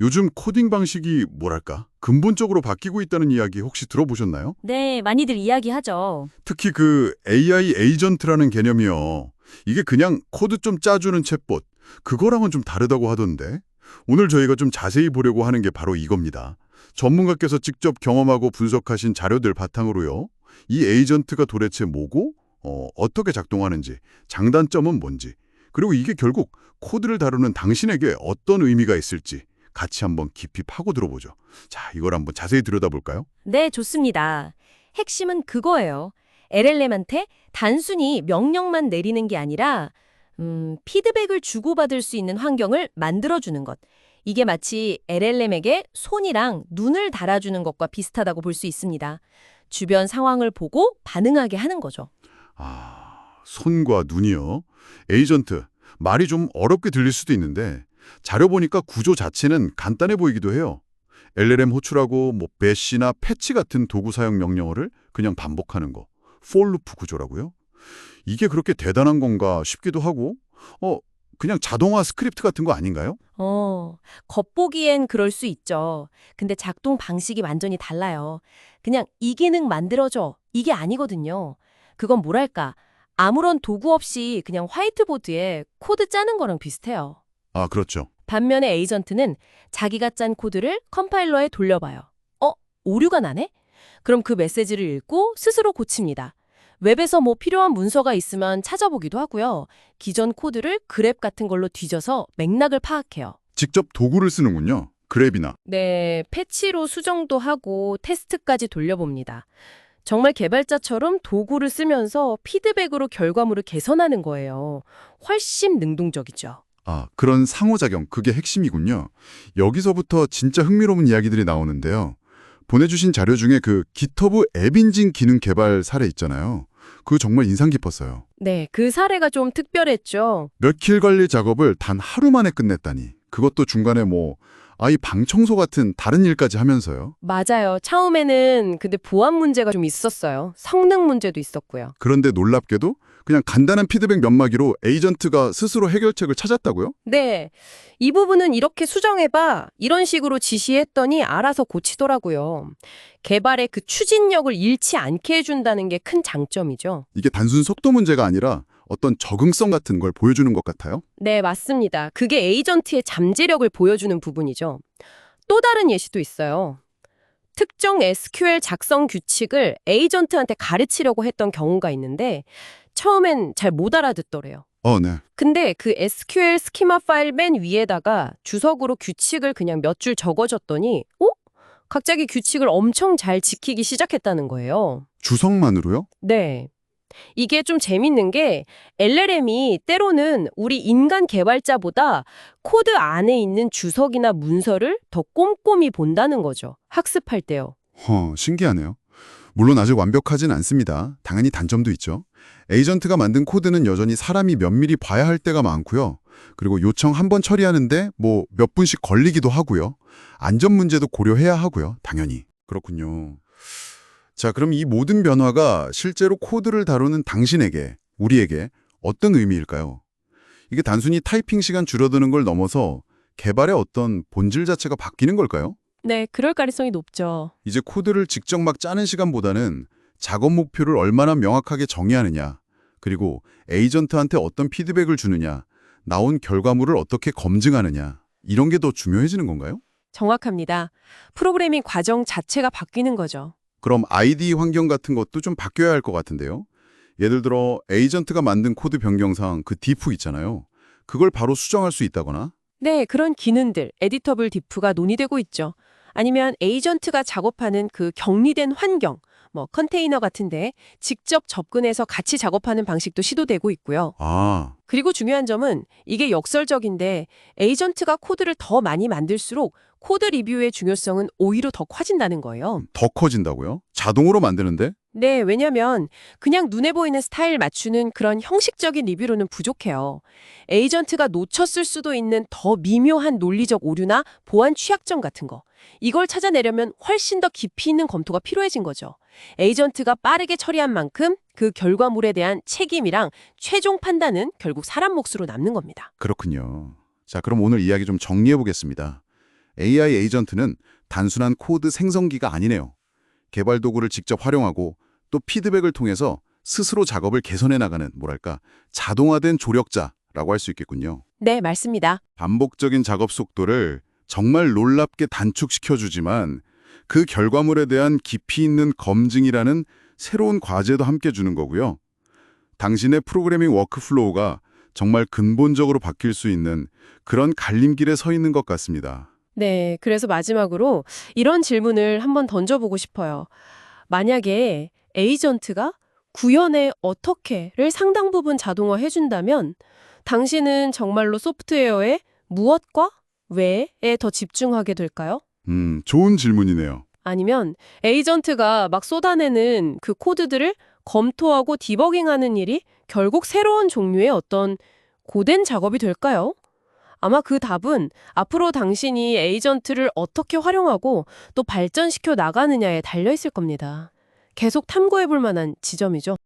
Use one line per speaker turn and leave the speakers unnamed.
요즘 코딩 방식이 뭐랄까 근본적으로 바뀌고 있다는 이야기 혹시 들어보셨나요?
네, 많이들 이야기하죠.
특히 그 AI 에이전트라는 개념이요. 이게 그냥 코드 좀 짜주는 챗봇 그거랑은 좀 다르다고 하던데 오늘 저희가 좀 자세히 보려고 하는 게 바로 이겁니다. 전문가께서 직접 경험하고 분석하신 자료들 바탕으로요. 이 에이전트가 도대체 뭐고 어, 어떻게 작동하는지 장단점은 뭔지 그리고 이게 결국 코드를 다루는 당신에게 어떤 의미가 있을지 같이 한번 깊이 파고 들어보죠. 자, 이걸 한번 자세히 들여다볼까요?
네, 좋습니다. 핵심은 그거예요. LLM한테 단순히 명령만 내리는 게 아니라 음, 피드백을 주고받을 수 있는 환경을 만들어주는 것. 이게 마치 LLM에게 손이랑 눈을 달아주는 것과 비슷하다고 볼 수 있습니다. 주변 상황을 보고 반응하게 하는 거죠.
아, 손과 눈이요. 에이전트. 말이 좀 어렵게 들릴 수도 있는데 자료 보니까 구조 자체는 간단해 보이기도 해요. LLM 호출하고 뭐 배시나 패치 같은 도구 사용 명령어를 그냥 반복하는 거. 폴루프 구조라고요. 이게 그렇게 대단한 건가 싶기도 하고 어, 그냥 자동화 스크립트 같은 거 아닌가요?
어, 겉보기엔 그럴 수 있죠. 근데 작동 방식이 완전히 달라요. 그냥 이 기능 만들어줘. 이게 아니거든요. 그건 뭐랄까. 아무런 도구 없이 그냥 화이트보드에 코드 짜는 거랑 비슷해요.
아, 그렇죠.
반면에 에이전트는 자기가 짠 코드를 컴파일러에 돌려봐요. 어? 오류가 나네? 그럼 그 메시지를 읽고 스스로 고칩니다. 웹에서 뭐 필요한 문서가 있으면 찾아보기도 하고요. 기존 코드를 그랩 같은 걸로 뒤져서 맥락을 파악해요.
직접 도구를 쓰는군요. 그랩이나.
네, 패치로 수정도 하고 테스트까지 돌려봅니다. 정말 개발자처럼 도구를 쓰면서 피드백으로 결과물을 개선하는 거예요. 훨씬 능동적이죠.
아, 그런 상호작용, 그게 핵심이군요. 여기서부터 진짜 흥미로운 이야기들이 나오는데요. 보내주신 자료 중에 그 GitHub 앱인증 기능 개발 사례 있잖아요. 그거 정말 인상 깊었어요.
네, 그 사례가 좀 특별했죠.
몇킬 관리 작업을 단 하루 만에 끝냈다니. 그것도 중간에 뭐 아이 방 청소 같은 다른 일까지 하면서요.
맞아요. 처음에는 근데 보안 문제가 좀 있었어요. 성능 문제도 있었고요.
그런데 놀랍게도 그냥 간단한 피드백 몇 마디로 에이전트가 스스로 해결책을 찾았다고요?
네. 이 부분은 이렇게 수정해봐. 이런 식으로 지시했더니 알아서 고치더라고요. 개발의 그 추진력을 잃지 않게 해준다는 게 큰 장점이죠.
이게 단순 속도 문제가 아니라 어떤 적응성 같은 걸 보여주는 것 같아요.
네, 맞습니다. 그게 에이전트의 잠재력을 보여주는 부분이죠. 또 다른 예시도 있어요. 특정 SQL 작성 규칙을 에이전트한테 가르치려고 했던 경우가 있는데 처음엔 잘 못 알아듣더래요.
어, 네.
근데 그 SQL 스키마 파일 맨 위에다가 주석으로 규칙을 그냥 몇 줄 적어줬더니 어? 갑자기 규칙을 엄청 잘 지키기 시작했다는 거예요.
주석만으로요?
네. 이게 좀 재밌는 게 LLM이 때로는 우리 인간 개발자보다 코드 안에 있는 주석이나 문서를 더 꼼꼼히 본다는 거죠. 학습할 때요.
허, 신기하네요. 물론 아직 완벽하진 않습니다. 당연히 단점도 있죠. 에이전트가 만든 코드는 여전히 사람이 면밀히 봐야 할 때가 많고요. 그리고 요청 한 번 처리하는데 뭐 몇 분씩 걸리기도 하고요. 안전 문제도 고려해야 하고요. 당연히. 그렇군요. 자, 그럼 이 모든 변화가 실제로 코드를 다루는 당신에게, 우리에게 어떤 의미일까요? 이게 단순히 타이핑 시간 줄어드는 걸 넘어서 개발의 어떤 본질 자체가 바뀌는 걸까요?
네, 그럴 가능성이 높죠.
이제 코드를 직접 막 짜는 시간보다는 작업 목표를 얼마나 명확하게 정의하느냐, 그리고 에이전트한테 어떤 피드백을 주느냐, 나온 결과물을 어떻게 검증하느냐, 이런 게 더 중요해지는 건가요?
정확합니다. 프로그래밍 과정 자체가 바뀌는 거죠.
그럼 아이디 환경 같은 것도 좀 바뀌어야 할 것 같은데요. 예를 들어 에이전트가 만든 코드 변경상 그 디프 있잖아요. 그걸 바로 수정할 수 있다거나
네, 그런 기능들, 에디터블 디프가 논의되고 있죠. 아니면 에이전트가 작업하는 그 격리된 환경, 뭐 컨테이너 같은데 직접 접근해서 같이 작업하는 방식도 시도되고 있고요.
아,
그리고 중요한 점은 이게 역설적인데 에이전트가 코드를 더 많이 만들수록 코드 리뷰의 중요성은 오히려 더 커진다는 거예요.
더 커진다고요? 자동으로 만드는데?
네, 왜냐면 그냥 눈에 보이는 스타일 맞추는 그런 형식적인 리뷰로는 부족해요. 에이전트가 놓쳤을 수도 있는 더 미묘한 논리적 오류나 보안 취약점 같은 거. 이걸 찾아내려면 훨씬 더 깊이 있는 검토가 필요해진 거죠. 에이전트가 빠르게 처리한 만큼 그 결과물에 대한 책임이랑 최종 판단은 결국 사람 몫으로 남는 겁니다.
그렇군요. 자, 그럼 오늘 이야기 좀 정리해 보겠습니다. AI 에이전트는 단순한 코드 생성기가 아니네요. 개발 도구를 직접 활용하고 또 피드백을 통해서 스스로 작업을 개선해 나가는 뭐랄까 자동화된 조력자라고 할 수 있겠군요.
네, 맞습니다.
반복적인 작업 속도를 정말 놀랍게 단축시켜주지만 그 결과물에 대한 깊이 있는 검증이라는 새로운 과제도 함께 주는 거고요. 당신의 프로그래밍 워크플로우가 정말 근본적으로 바뀔 수 있는 그런 갈림길에 서 있는 것 같습니다.
네, 그래서 마지막으로 이런 질문을 한번 던져보고 싶어요. 만약에 에이전트가 구현에 어떻게를 상당 부분 자동화해준다면 당신은 정말로 소프트웨어의 무엇과 왜에 더 집중하게 될까요?
음, 좋은 질문이네요.
아니면 에이전트가 막 쏟아내는 그 코드들을 검토하고 디버깅하는 일이 결국 새로운 종류의 어떤 고된 작업이 될까요? 아마 그 답은 앞으로 당신이 에이전트를 어떻게 활용하고 또 발전시켜 나가느냐에 달려 있을 겁니다. 계속 탐구해 볼 만한 지점이죠.